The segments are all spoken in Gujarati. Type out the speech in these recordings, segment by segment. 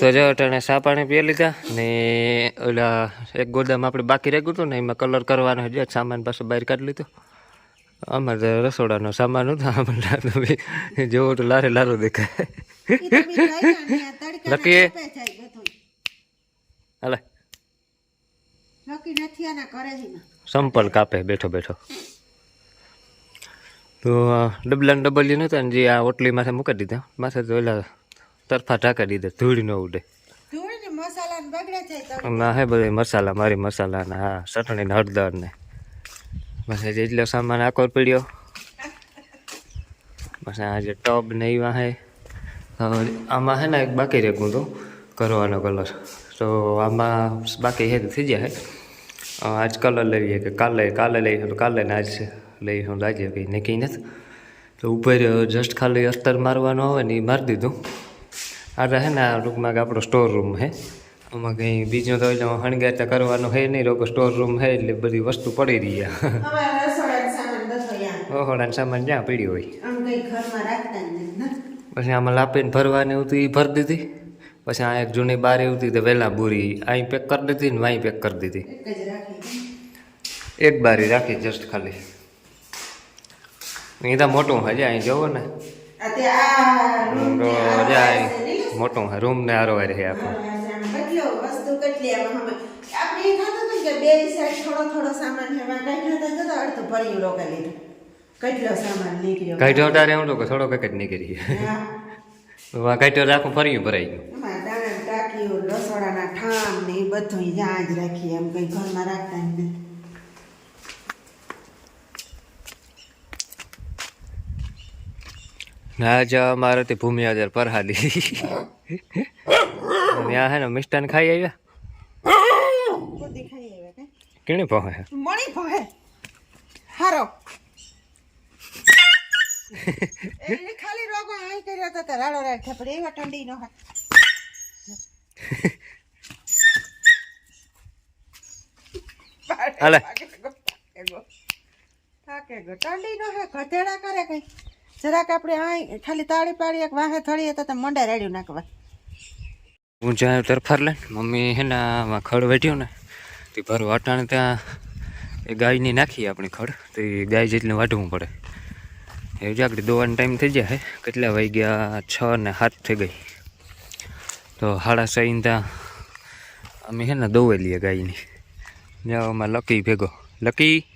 તો જો અટાણે સા પાણી પી લીધા ને ઓલા એક ગોદામ આપણે બાકી રહ્યું હતું ને એમાં કલર કરવાનો જે સામાન પાછો બહાર કાઢી લીધો. અમારે તો રસોડાનો સામાન હતો અમારે તો તો લારે લારો દેખાય. લકી હાલે. સંપલ કાપે બેઠો બેઠો. તો ડબલા ને ડબલિયું નહોતા ને જે આ ઓટલી માથે મૂકી દીધા. માથે તો ઓલા તરફા ઢાંકા દીધા ધૂળ ન ઉડે. ને હે બધા મસાલા મારી મસાલા ને હા ચટણી ને હળદર ને બસ જેટલો સામાન આકોર પડ્યો. બસ આ જે ટબ ને એવા હે આમાં હે ને એક બાકી રેખું ગુંદો કરવાનો કલર. તો આમાં બાકી હે થઈ જાય આજ કલર લઈએ કે કાલે કાલે લઈ તો કાલે ને આજ લઈ હું લાગે કંઈ નક્કી નથી. તો ઉપર જસ્ટ ખાલી અસ્તર મારવાનો આવે ને એ મારી દીધું. આ રહે ને આ રૂમમાં કે આપણો સ્ટોર રૂમ હે. આમાં કંઈ બીજું તો એટલે હણગાતા કરવાનું હે નહીં રોકો સ્ટોર રૂમ હે એટલે બધી વસ્તુ પડી રહી ઓહોડાનો સામાન જ્યાં પડ્યો હોય? પછી આમાં લાપીને ભરવાની હતી એ ભરી દીધી. પછી આ એક જૂની બારી હતી તો વહેલા બુરી અહીં પેક કરી દીધી ને વાંઈ પેક કરી દીધી. એક બારી રાખી જસ્ટ ખાલી. એ તો મોટું હે અહીં જવો ને મોટું હે રૂમ ને આરો રહે આપણો કેટલો વસ્તુ કેટલી આમાં આપણે કે બે સાઈડ થોડો થોડો સામાન તો કેટલો નીકળ્યો? કાઢ્યો તારે એમ તો કે થોડો જ નીકળી હા. કાઢ્યો રાખું ફર્યું ભરાઈ ગયું. દાણા ટાંકીઓ રસોડાના ઠામ ને એ બધું ત્યાં જ રાખીએ એમ કંઈ ઘરમાં રાખતા નથી. ના જવા અમારે તે ભૂમિ આધાર પરહાલી ત્યાં હે ને મિષ્ટાન ખાઈ આવ્યા? કેણી પહોંચે મણી ભહે. હારો. એને ખાલી રોગો આઈ કર્યો તો તો રાડો રાડ થપડે એવા ઠંડી નો હા હાલે. થાકે ગો ઠંડી નો હે ગધેડા કરે કઈ. જરાક આપણે આઈ ખાલી તાળી પાડી એક વાહે થળીએ તો તમે મંડા રેડ્યું નાખવા. હું જ્યાં તરફાર લે મમ્મી હે ને આમાં ખડ વેઠ્યું ને. તે ભરું વાટાણે ત્યાં એ ગાયની નાખી આપણી ખડ. તો એ ગાય જેટલી વાટવું પડે. એ જાગડી દોવાનો ટાઈમ થઈ જાય કેટલા વાગ્યા? છ ને સાત થઈ ગઈ. તો સાડા છ ત્યાં અમે હે ને દોવે લઈએ ગાયની. જાઓ આમાં લકી ભેગો. લકી?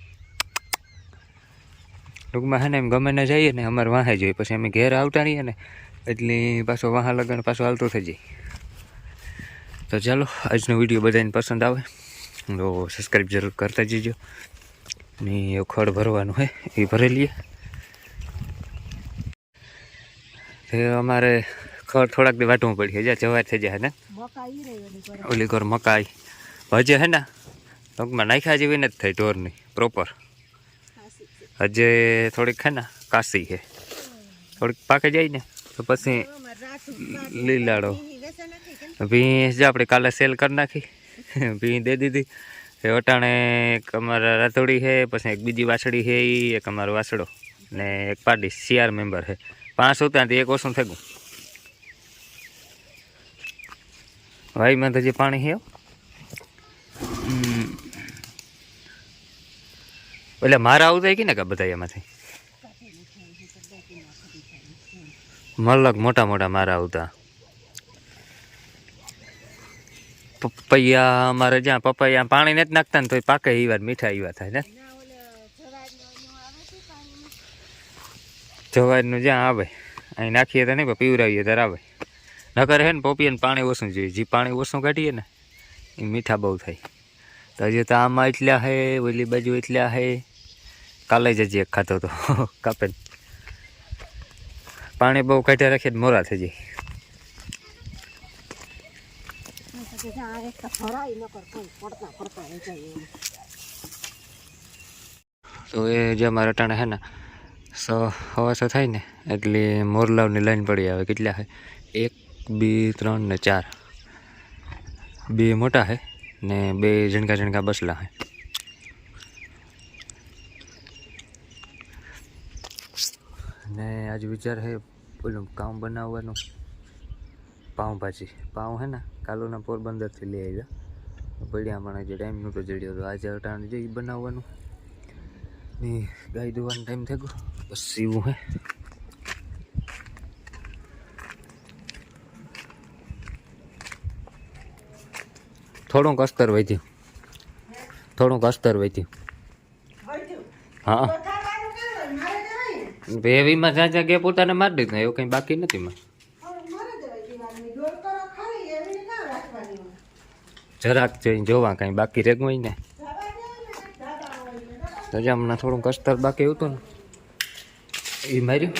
ટૂંકમાં હે ને એમ ગમે ને જઈએ ને અમારે વાહે જોઈએ પછી અમે ઘેર આવતા રહીએ ને એટલે પાછો વાહા લગન પાછો હાલતો થઈ જાય. તો ચાલો આજનો વીડિયો બધાને પસંદ આવે તો સબસ્ક્રાઈબ જરૂર કરતા જજો. ને એ ખડ ભરવાનું હે એ ભરી લઈએ તે અમારે ખડ થોડાક દી વાટવું પડી જ્યાં જવાર થઈ જાય ને? ઓલી ઘર મકાઈ. ભજે હે ને? ટૂંકમાં નાખ્યા જેવી નથી થઈ ઢોરની પ્રોપર હજે થોડીક હે ને કાસી છે થોડીક પાકે જાય ને, તો પછી લીલાડો ભીંસ જે આપણે કાલે સેલ કરી નાખી. ભીં દે દીધી. એ વટાણે એક અમારા રાતોડી છે પછી એક બીજી વાછડી છે એ એક અમારો વાછડો. ને એક પાડી સીઆર મેમ્બર છે પાંચ હતા એક ઓછું થઈ ગયું વાઈમાં તો જે પાણી છે એટલે મારા આવતા કે ને કે બધા એમાંથી? મલક મોટા મોટા મારા આવતા. પપૈયા અમારે જ્યાં પપૈયા પાણી નથી નાખતા ને તો પાકે એ વાર મીઠા એવા થાય ને. જવારનું જ્યાં આવે, અહીં નાખીએ તો નહીં પણ પીવરાવીએ ત્યારે આવે. નકર હે ને પોપીએ પાણી ઓછું જોઈએ, જે પાણી ઓછું કાઢીએ ને એ મીઠા બહુ થાય. તો હજી તો આમાં એટલા હે, ઓલી બાજુ એટલા હે. કાલે જ એક ખાતો હતો. કાપે પાણી બહુ કાઢ્યા રાખીએ તો મોરા થઈ જાય. તો એ જે અમારા ટાણે હે ને, સો હવા સો થાય ને, એટલે મોરલાવની લાઈન પડી આવે. કેટલા હે એક, બે, ત્રણ ને ચાર. બે મોટા હે ને બે ઝીણકા ઝીણકા બસલા હે ને આજ વિચાર હે પેલું કામ બનાવવાનું? પાઉંભાજી પાઉં હે ને કાલુના પોરબંદરથી લઈ આવ્યા. પડ્યા મને જે ટાઈમ નહોતો જડ્યો તો આજે અટાણ જે બનાવવાનું. ને ગાય દોવાનો ટાઈમ થઈ ગયો. બસ સીવું હે. થોડુંક અસ્તર વધ્યું. થોડુંક અસ્તર વધ્યું. હા તો ખાવાનું કેવું હોય? મારે એવીમાં જ્યાં જ્યાં ગયા પોતાને મારી દીધું, એવું કંઈ બાકી નથી માં. જરાક જઈને જોવા કંઈ બાકી રેગ હોય ને. તો હમણાં થોડુંક અસ્તર બાકી હતું ને, એ માર્યું.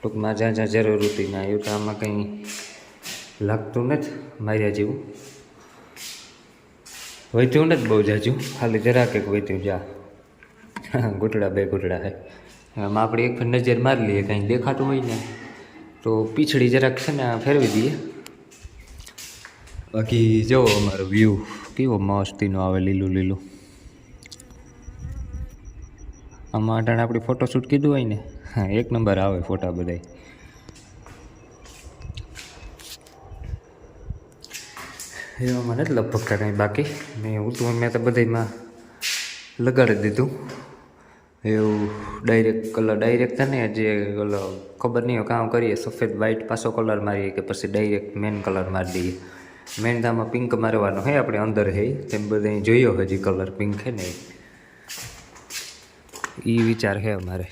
ટૂંકમાં જ્યાં જ્યાં જરૂર હતી ના, એવું તો આમાં કંઈ લાગતું નથી, માર્યા જેવું. વધ્યું નથી બહુ જાજુ, ખાલી જરાક એક વધ્યું, જા. ઘૂંટડા બે ઘૂંટડા હે આમાં આપણે એક ફેર નજર મારી લઈએ, કાંઈ દેખાતું હોય ને, તો પીછડી જરાક છે ને ફેરવી દઈએ. બાકી જો અમારો વ્યૂ કેવો મસ્તીનો આવે, લીલું લીલું. આમાં અટાણે આપણે ફોટોશૂટ કીધું હોય ને, હા, એક નંબર આવે ફોટા બધાય. એવામાં નથી લગભગ કાંઈ બાકી. મેં ઉતું મેં તો બધામાં લગાડી દીધું. એવું ડાયરેક્ટ કલર ડાયરેક્ટ ને જે ઓલો ખબર નહીં હોય કામ કરીએ, સફેદ વ્હાઈટ પાછો કલર મારીએ કે પછી ડાયરેક્ટ મેન કલર મારી દઈએ. મેન ધામાં પિંક મારવાનો હે આપણે અંદર હે, તેમ બધા જોયો હજી કલર પિંક હે ને. એ વિચાર છે અમારે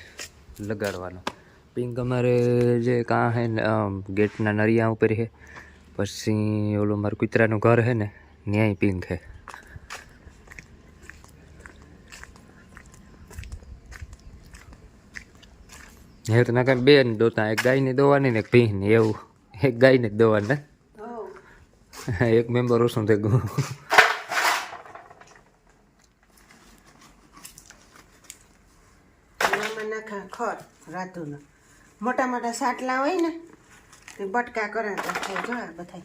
લગાડવાનો. પિંક અમારે જે કાં હે ને ગેટના નરિયા ઉપર છે પછી ઓલું મારું કૂતરાનું ઘર છે ને, ન્યાય પિંક છે હવે તો નાખે બે ને દોતા એક ગાયને દોવાની ને એક ભીંની એવું. એક ગાયને જ દોવાની. હોવ. એક મેમ્બર ઓછું થઈ ગયું. ખડ રાતુનો. મોટા મોટા સાટલા હોય ને તે બટકા કરે તો જો બધા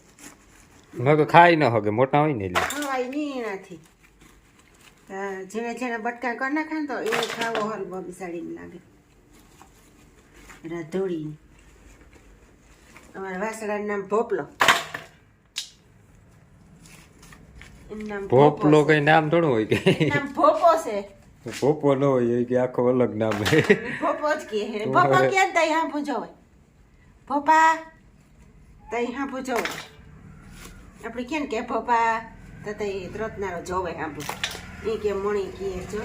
મેં ખાઈ ન હગે મોટા હોય ને એટલે. ખવાય નહીં એનાથી જેને જેને બટકા કરી નાખે ને તો એ ખાવો હલવો બિસાડીને લાગે. રાધોડી અમારા વાસણાનું નામ ભોપલો. છે. કઈ નામ થોડું હોય કે? નામ ભોપો છે. ભોપો ન હોય કે આખો અલગ નામ હે. ભોપો જ કે છે. ભોપો કે તઈ હા પૂજો હોય ભોપા તઈ હા પૂજો હોય આપણે કેમ કે ભોપા તો તઈ ત્રોતનારો જોવે હા પૂછો એ કે મણી કે જો